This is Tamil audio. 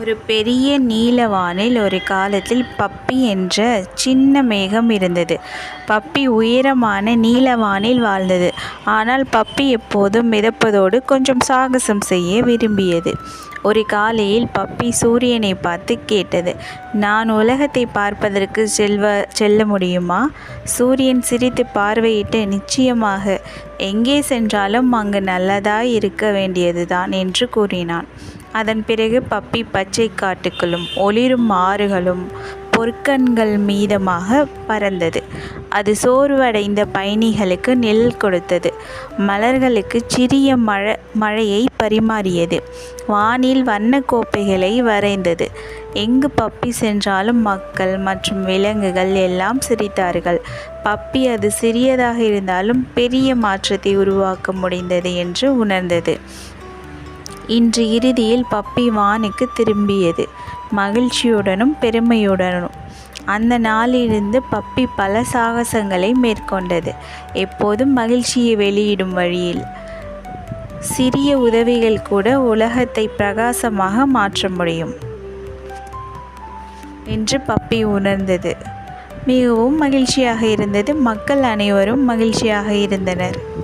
ஒரு பெரிய நீலவானில் ஒரு காலத்தில் பப்பி என்ற சின்ன மேகம் இருந்தது. பப்பி உயரமான நீலவானில் வாழ்ந்தது. ஆனால் பப்பி எப்போதும் மிதப்பதோடு கொஞ்சம் சாகசம் செய்ய விரும்பியது. ஒரு காலையில் பப்பி சூரியனை பார்த்து கேட்டது நான் உலகத்தை பார்ப்பதற்கு செல்வ செல்ல முடியுமா? சூரியன் சிரித்து பார்வையிட்டு நிச்சயமாக. எங்கே சென்றாலும் அங்கு நல்லதாய் இருக்க வேண்டியதுதான் என்று கூறினான். அதன் பிறகு பப்பி பச்சை காட்டுகளும் ஒளிரும் ஆறுகளும் பொற்கண்கள் மீதமாக பறந்தது. அது சோர்வடைந்த பயணிகளுக்கு நிழல் கொடுத்தது. மலர்களுக்கு சிறிய மழையைப் பரிமாறியது. வானில் வண்ண கோப்பைகளை வரைந்தது. எங்கு பப்பி சென்றாலும் மக்கள் மற்றும் விலங்குகள் எல்லாம் சிரித்தார்கள். பப்பி அது சிறியதாக இருந்தாலும் பெரிய மாற்றத்தை உருவாக்க முடிந்தது என்று உணர்ந்தது. இன்று இறுதியில் பப்பி வானுக்கு திரும்பியது மகிழ்ச்சியுடனும் பெருமையுடனும். அந்த நாளிலிருந்து பப்பி பல சாகசங்களை மேற்கொண்டது எப்போதும் மகிழ்ச்சியை வெளியிடும் வழியில். சிறிய உதவிகள் கூட உலகத்தை பிரகாசமாக மாற்ற முடியும் என்று பப்பி உணர்ந்தது. மிகவும் மகிழ்ச்சியாக இருந்தது. மக்கள் அனைவரும் மகிழ்ச்சியாக இருந்தனர்.